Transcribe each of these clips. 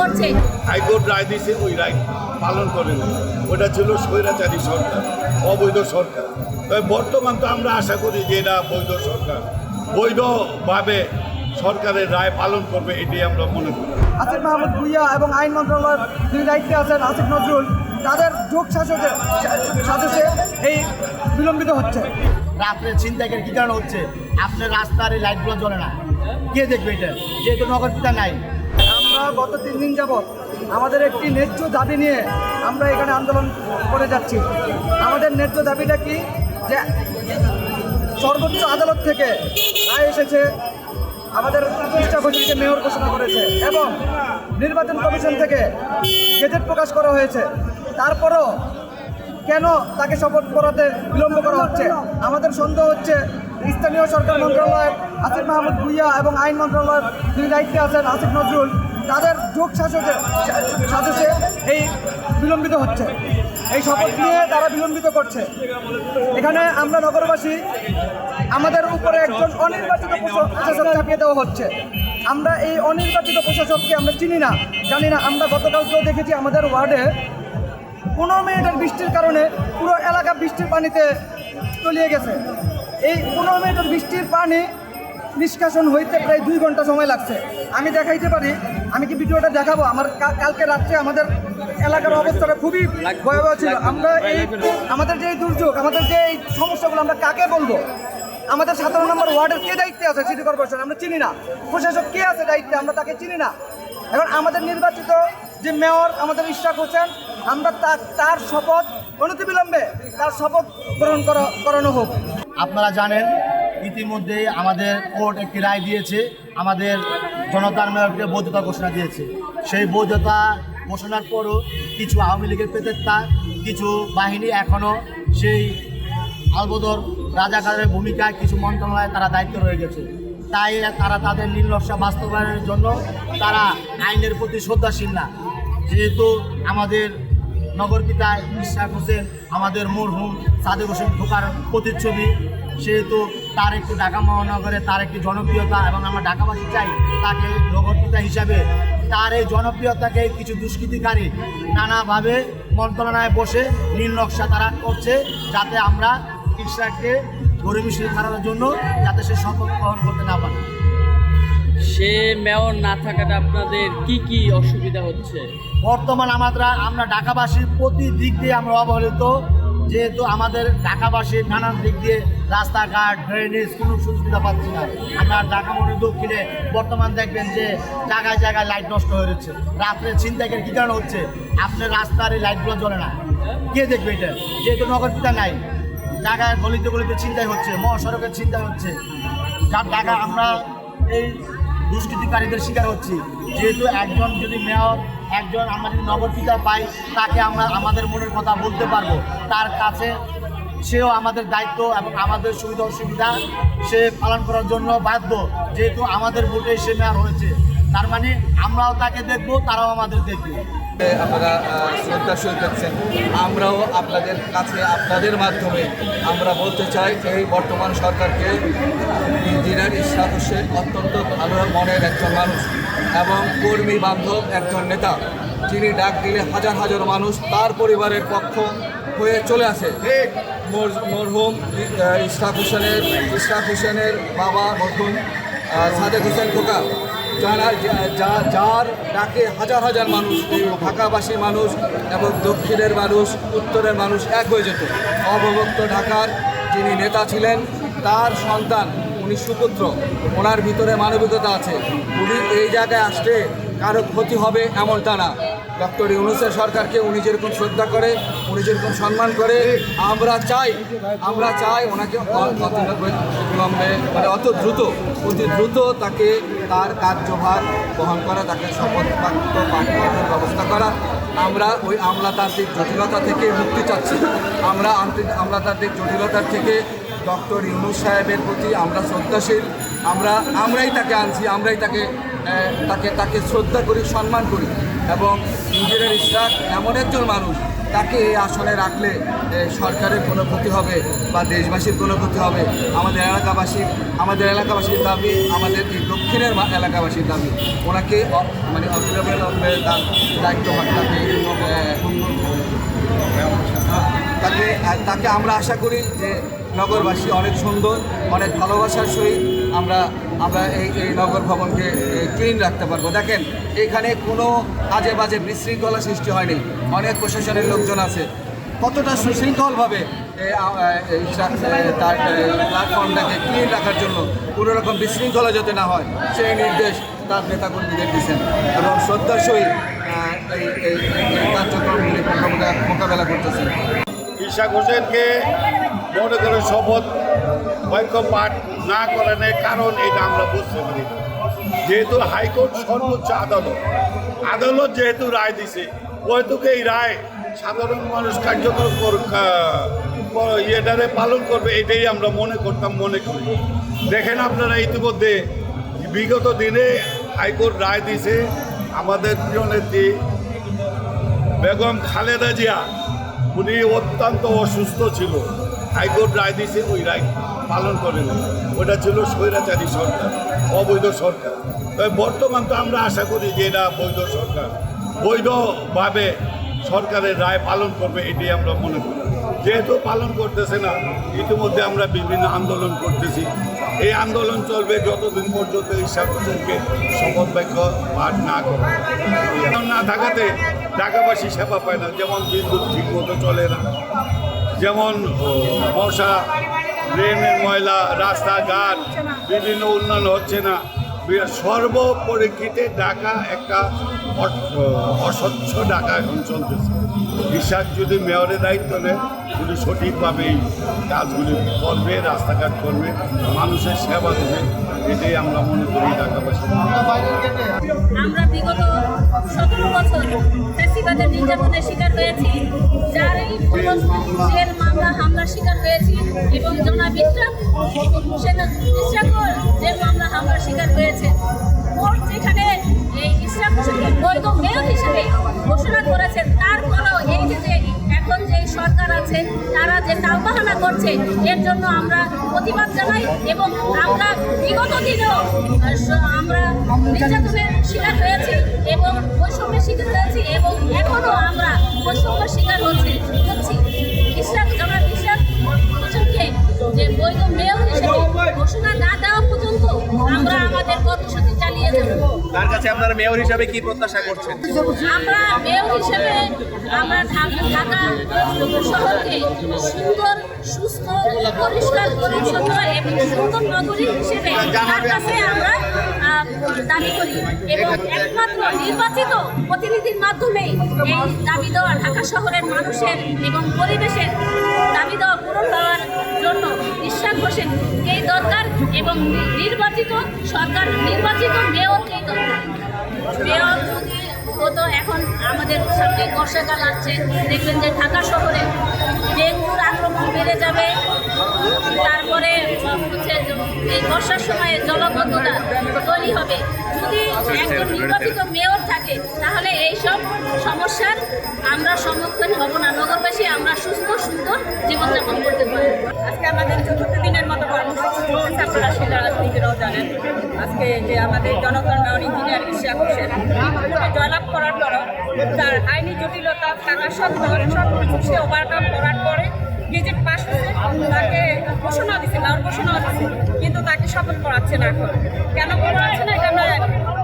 করছে? হাইকোর্ট রায় দিয়েছে ওই রায় পালন করেন। ওটা ছিল স্বৈরাচারী সরকার অবৈধ সরকার। তবে বর্তমান তো আমরা আশা করি যে এটা বৈধ সরকার। বৈধভাবে সরকারের রায় পালন করবে এটাই আমরা মনে করি। আসিফ মাহমুদ ভুইয়া এবং আইন মন্ত্রণালয়ের যিনি দায়িত্বে আছেন আসিফ নজরুল। তাদের যোগ শাসকে সাজসে এই বিলম্বিত হচ্ছে। রাত্রে ছিনতাইয়ের কি কারণ হচ্ছে? আপনার রাস্তার এই লাইটগুলো জ্বলে না। কে দেখবে এটা? যেহেতু নগর পিতা নাই। গত তিন দিন যাবৎ আমাদের একটি ন্যায্য দাবি নিয়ে আমরা এখানে আন্দোলন করে যাচ্ছি। আমাদের ন্যায্য দাবিটা কি? যে সর্বোচ্চ আদালত থেকে রায় এসেছে, আমাদের প্রতিষ্ঠা ঘোষণীকে মেয়র ঘোষণা করেছে এবং নির্বাচন কমিশন থেকে গেজেট প্রকাশ করা হয়েছে। তারপরও কেন তাকে শপথ করাতে বিলম্ব করা হচ্ছে? আমাদের সন্দেহ হচ্ছে স্থানীয় সরকার মন্ত্রণালয়ের আসিফ মাহমুদ ভুইয়া এবং আইন মন্ত্রণালয়ের যিনি দায়িত্বে আছেন আসিফ নজরুল। তাদের যোগ শাসকে সাজসে এই বিলম্বিত হচ্ছে। এই শপথ নিয়ে তারা বিলম্বিত করছে। এখানে আমরা নগরবাসী, আমাদের উপরে একজন অনির্বাচিত প্রশা- প্রশাসক চাপিয়ে দেওয়া হচ্ছে। আমরা এই অনির্বাচিত প্রশাসককে আমরা চিনি না, জানি না, আমরা গতকালকেও দেখেছি আমাদের ওয়ার্ডে পনেরো মিনিটের বৃষ্টির কারণে পুরো এলাকা বৃষ্টির পানিতে তলিয়ে গেছে। এই পনেরো মিনিটের বৃষ্টির পানি নিষ্কাশন হইতে প্রায় দুই ঘণ্টা সময় লাগছে। আমি দেখাইতে পারি, আমি কি ভিডিওটা দেখাবো? আমার কালকে রাত্রে আমাদের এলাকার অবস্থাটা খুবই ভয়াবহ ছিল। আমরা এই আমাদের যে দুর্যোগ, আমাদের যে এই সমস্যাগুলো আমরা কাকে বলব? আমাদের সতেরো নম্বর ওয়ার্ডের কে দায়িত্বে আছে সিটি কর্পোরেশন? আমরা চিনি না। প্রশাসক কে আছে দায়িত্বে? আমরা তাকে চিনি না। এখন আমাদের নির্বাচিত যে মেয়র, আমাদের ইশাক হোসেন, আমরা তার শপথ অনতিবিলম্বে তার শপথ গ্রহণ করা, করানো হোক। আপনারা জানেন ইতিমধ্যে আমাদের কোর্ট একটি রায় দিয়েছে, আমাদের জনতার মেয়রকে বৈধতা ঘোষণা দিয়েছে। সেই বৈধতা ঘোষণার পরও কিছু আওয়ামী লীগের পেতেত্তা কিছু বাহিনী এখনও সেই আলবদর রাজাকারের ভূমিকায় কিছু মন্ত্রণালয়ে তারা দায়িত্ব রয়ে গেছে। তাই তারা তাদের নির্লসা বাস্তবায়নের জন্য তারা আইনের প্রতি শ্রদ্ধাশীল না। যেহেতু আমাদের নগর পিতা ইশাক হোসেন, আমাদের মরহুম সাদেক হোসেন খোকার প্রতিচ্ছবি, সেহেতু তার একটি ঢাকা মহানগরে তার একটি জনপ্রিয়তা এবং আমরা ঢাকাবাসী চাই তাকে নগর পিতা হিসাবে। তার এই জনপ্রিয়তাকে কিছু দুষ্কৃতিকারী নানাভাবে মন্ত্রণালয়ে বসে নীল নকশা তারা করছে যাতে আমরা কৃষককে গরিব হারানোর জন্য যাতে সে শপথ গ্রহণ করতে না পারে। সে মেয়র না থাকাটা আপনাদের কি কি অসুবিধা হচ্ছে? বর্তমান আমরা আমরা ঢাকাবাসীর প্রতি দিক দিয়ে আমরা অবহেলিত। যেহেতু আমাদের ঢাকাবাসীর নানান দিক দিয়ে রাস্তাঘাট ড্রেনেজ কোনো সুবিধা পাচ্ছি না। আমরা ঢাকা মনে দক্ষিণে। বর্তমান দেখবেন যে জায়গায় জায়গায় লাইট নষ্ট হয়ে যাচ্ছে রাত্রে ছিনতাইয়ের কী কারণ হচ্ছে? আপনার রাস্তার এই লাইটগুলো জ্বলে না। কে দেখবে এটা? যেহেতু নগর পিতা নাই। জায়গায় গলিতে গলিতে চিন্তাই হচ্ছে মহাসড়কের ছিনতাই হচ্ছে। যার টাকা আমরা এই দুষ্কৃতিকারীদের শিকার হচ্ছি। যেহেতু একজন যদি মেয়র একজন আমরা যদি নগর পিতা পাই তাকে আমরা আমাদের মনের কথা বলতে পারব। তার কাছে সেও আমাদের দায়িত্ব এবং আমাদের সুবিধা অসুবিধা সে পালন করার জন্য বাধ্য, যেহেতু আমাদের ভোটে সে মেয়র হয়েছে। তার মানে আমরাও তাকে দেখব, তারাও আমাদের দেখবে। আপনারা শ্রদ্ধা সহিত দেখছেন। আমরাও আপনাদের কাছে, আপনাদের মাধ্যমে আমরা বলতে চাই এই বর্তমান সরকারকে ইশরাক হোসেন অত্যন্ত ভালো মনের একজন মানুষ। এবং কর্মী বান্ধব একজন নেতা। যিনি ডাক দিলে হাজার হাজার মানুষ তার পরিবারের পক্ষ হয়ে চলে আসে। মর- মরহুম ইশরাক হোসেনের ইশরাক হোসেনের বাবা মরহুম সাদেক হোসেন খোকা। যারা যার ডাকে হাজার হাজার মানুষ ঢাকাবাসী মানুষ এবং দক্ষিণের মানুষ, উত্তরের মানুষ এক হয়ে যেত। অবভক্ত ঢাকার যিনি নেতা ছিলেন, তার সন্তান উনি সুপুত্র। ওনার ভিতরে মানবিকতা আছে। উনি এই জায়গায় আসলে কারও ক্ষতি হবে এমনটা না। ডক্টর ইউনুসের সরকারকে উনি যেরকম শ্রদ্ধা করে, উনি যেরকম সম্মান করে, আমরা চাই আমরা চাই ওনাকে অ- অতি বিলম্বে মানে অত দ্রুত, অতি দ্রুত তাকে তার কার্যভার বহন করা, তাকে পাঠ করানোর ব্যবস্থা করা। আমরা ওই আমলাতান্ত্রিক জটিলতা থেকে মুক্তি চাচ্ছি। আমরা আমলাতান্ত্রিক জটিলতার থেকে ডক্টর ইউনুস সাহেবের প্রতি আমরা শ্রদ্ধাশীল। আমরা আমরাই তাকে আনছি, আমরাই তাকে তাকে তাকে শ্রদ্ধা করি, সম্মান করি। এবং ইঞ্জিনিয়ার ইশরাক এমন একজন মানুষ, তাকে এই আসনে রাখলে সরকারের কোনো ক্ষতি হবে বা দেশবাসীর কোনো ক্ষতি হবে। আমাদের এলাকাবাসীর আমাদের এলাকাবাসীর দাবি, আমাদের এই দক্ষিণের এলাকাবাসীর দাবি। ওনাকে মানে অবিলম্বে দায়িত্ব তাকে তাকে তাকে আমরা আশা করি যে নগরবাসী অনেক সুন্দর, অনেক ভালোবাসার সহিত আমরা আমরা এই এই নগর ভবনকে ক্লিন রাখতে পারব। দেখেন, এখানে কোনো আজে বাজে বিশৃঙ্খলা সৃষ্টি হয়নি। অনেক প্রশাসনের লোকজন আছে। কতটা সুশৃঙ্খলভাবে তার প্ল্যাটফর্মটাকে ক্লিন রাখার জন্য কোনো রকম বিশৃঙ্খলা যাতে না হয় সেই নির্দেশ তার নেতাকর্মীদের দিয়েছেন এবং শ্রদ্ধার সহিত এই কার্যক্রমগুলি মোকাবেলা মোকাবেলা করতেছেন। ইশাক হোসেনকে মনে করে শপথ বাক্য পাঠ না করানোর কারণ এটা আমরা বুঝতে পারি। যেহেতু হাইকোর্ট সর্বোচ্চ আদালত আদালত যেহেতু রায় দিছে, ওইটুকু এই রায় সাধারণ মানুষ কার্যকর কর- ইয়েটারে পালন করবে, এটাই আমরা মনে করতাম, মনে করি দেখেন আপনারা ইতিমধ্যে বিগত দিনে হাইকোর্ট রায় দিছে আমাদের প্রিয় নেত্রী বেগম খালেদা জিয়া উনি অত্যন্ত অসুস্থ ছিল। হাইকোর্ট রায় দিয়েছে, ওই রায় পালন করেন ওটা ছিল স্বৈরাচারী সরকার, অবৈধ সরকার। তবে বর্তমান তো আমরা আশা করি যে এটা বৈধ সরকার। বৈধভাবে সরকারের রায় পালন করবে এটাই আমরা মনে করি। যেহেতু পালন করতেছে না, ইতিমধ্যে আমরা বিভিন্ন আন্দোলন করতেছি। এই আন্দোলন চলবে যতদিন পর্যন্ত ঈশ্বর হোসেনকে শপথ বাক্য পাঠ না করে। না থাকাতে ঢাকাবাসী সেবা পায় না। যেমন বিদ্যুৎ ঠিক মতো চলে না। যেমন মশা, ড্রেনের ময়লা, রাস্তাঘাট, বিভিন্ন উন্নয়ন হচ্ছে না। সর্বপরিক্ষিতে ঢাকা একটা অস্বচ্ছ ঢাকা এখন চলতেছে। বিশ্বাস যদি মেয়রের দায়িত্ব নেয় উনি সঠিকভাবে এই কাজগুলি করবে, রাস্তাঘাট করবে, মানুষের সেবা দেবে, এটাই আমরা মনে করি ঢাকাবাসী আমরা বিগত সতেরো বছর ফ্যাসিবাদের নির্যাতনের শিকার হয়েছি, যার এই মামলা, হামলার শিকার হয়েছি এবং হোসেন ইসরাকর জেল মামলা, হামলার শিকার হয়েছে। কোর্ট যেখানে এই হোসেনকে বৈধ মেয়র হিসেবে ঘোষণা করেছেন। তারপরেও এই যে এখন যে সরকার আছে, তারা যে টালবাহানা করছে, এর জন্য আমরা প্রতিবাদ জানাই এবং আমরা বিগত দিনেও আমরা নির্যাতনের শিকার হয়েছি এবং বৈষম্যের শিকার হয়েছি এবং এখনও আমরা বৈষম্যের শিকার হচ্ছি হচ্ছি। ইসলাম জনাব ইসলাম যে বৈধ মেয়র হিসেবে ঘোষণা তার কাছে আপনারা মেয়র হিসাবে কি প্রত্যাশা করছেন? আমরা মেয়র হিসেবে আমরা ঢাকা শহরকে সুন্দর সুস্থ পরিষ্কার পরিচ্ছন্ন এবং সুন্দর নগরী হিসেবে তার কাছে আমরা দাবি করি। এবং একমাত্র নির্বাচিত প্রতিনিধির মাধ্যমে এই দাবি দেওয়া ঢাকা শহরের মানুষের এবং পরিবেশের দাবি দেওয়া পূরণ হওয়ার জন্য বিশ্বাস হোসেন এই দরকার এবং নির্বাচিত সরকার নির্বাচিত মেয়রকেই দরকার মেয়র হতো এখন আমাদের সামনে বর্ষাকাল আসছে। দেখবেন যে ঢাকা শহরে ডেঙ্গুর আক্রমণ বেড়ে যাবে। তারপরে হচ্ছে এই বর্ষার সময় জলবদ্ধতা তৈরি হবে। যদি একজন নির্বাচিত মেয়র থাকে, তাহলে এই সব সমস্যার আমরা সম্মুখীন হব না। নগরবাসী আমরা সুস্থ, সুন্দর জীবনযাপন করতে পারব। আজকে আমাদের চতুর্থ দিনের মতো কর্মসূচি আপনারা সেটা নিজেরাও জানেন। আজকে যে আমাদের জনগণ মেয়র ইঞ্জিনিয়ার ইশিয়া হোসেন জয়লাভ করার পর তার আইনি জটিলতা থাকা সত্ত্বেও সব কিছু সে ওভারকাম করার পরে গেজেট পাশ হয়েছে, তাকে ঘোষণা দিচ্ছে তার ঘোষণা দিচ্ছে কিন্তু তাকে সফল করাচ্ছে না এখন কেন করাচ্ছে না এটা আমরা।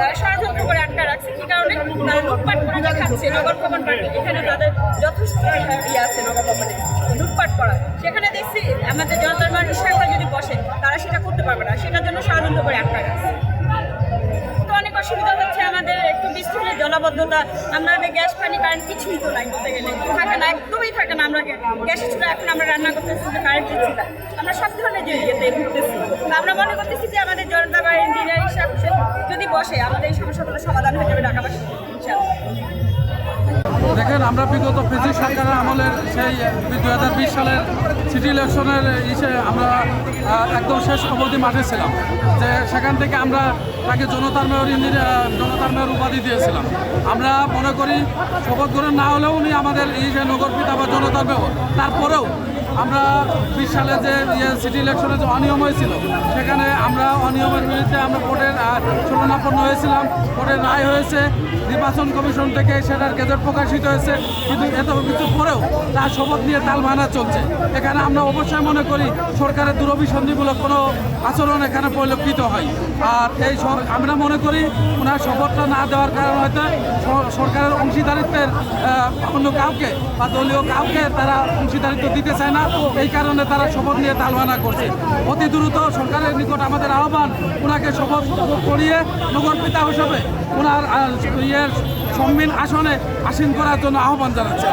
তারা ষড়যন্ত্র করে আটকা রাখছে। কি কারণে? তারা লুটপাট করে দেখাচ্ছে। নগর ভবন পার্টি এখানে তাদের যথেষ্ট ইয়ে আছে নগর ভবনে। লুটপাট করা। সেখানে দেখছি আমাদের জনতার মানুষ হিসাবে যদি বসে, তারা সেটা করতে পারবে না। সেটার জন্য ষড়যন্ত্র করে আটকা রাখছে। তো অনেক অসুবিধা হচ্ছে আমাদের। একটু বৃষ্টির জলাবদ্ধতা। আমাদের গ্যাস, পানি কারেন্ট কিছুই তো নাই বলতে গেলে। থাকে না, একদমই থাকে না। আমরা গ্যাসের চুলা এখন আমরা রান্না করতেছি যে কারেন্টের চুলা আমরা সব ধরনের ইয়েতে তো আমরা মনে করতেছি যে বসে, আমাদের এই সমস্যাগুলো সমাধান হয়ে যাবে ঢাকাবাসী দেখেন, আমরা বিগত ফেসি সরকারের আমলের সেই দু হাজার বিশ সালের সিটি ইলেকশনের ইসে আমরা একদম শেষ অবধি মাঠে ছিলাম। যে সেখান থেকে আমরা তাকে জনতার মেয়র জনতার মেয়র উপাধি দিয়েছিলাম। আমরা মনে করি শপথ গ্রহণ না হলেও উনি আমাদের এই যে নগর পিতা বা জনতার মেয়র। তারপরেও আমরা বিশ সালে যে ইয়ে সিটি ইলেকশনে যে অনিয়ম হয়েছিল সেখানে আমরা অনিয়মের বিরুদ্ধে আমরা ভোটের শরণাপন্ন হয়েছিলাম। ভোটের রায় হয়েছে। নির্বাচন কমিশন থেকে সেটার গেজেট প্রকাশিত হয়েছে, কিন্তু এত কিছু পরেও তার শপথ নিয়ে তাল ভাঙা চলছে। এখানে আমরা অবশ্যই মনে করি সরকারের দূরভিসন্ধিমূলক কোনো আচরণ এখানে পরিলক্ষিত হয়। আর এই আমরা মনে করি ওনার শপথটা না দেওয়ার কারণ হয়তো সরকারের অংশীদারিত্বের অন্য কাউকে বা দলীয় কাউকে তারা অংশীদারিত্ব দিতে চায় না। এই কারণে তারা শপথ নিয়ে তালবানা করছে। অতি দ্রুত সরকারের নিকট আমাদের আহ্বান, ওনাকে শপথ করিয়ে নগর পিতা হিসাবে ওনার ইয়ের সম্মিল আসনে আসীন করার জন্য আহ্বান জানাচ্ছি।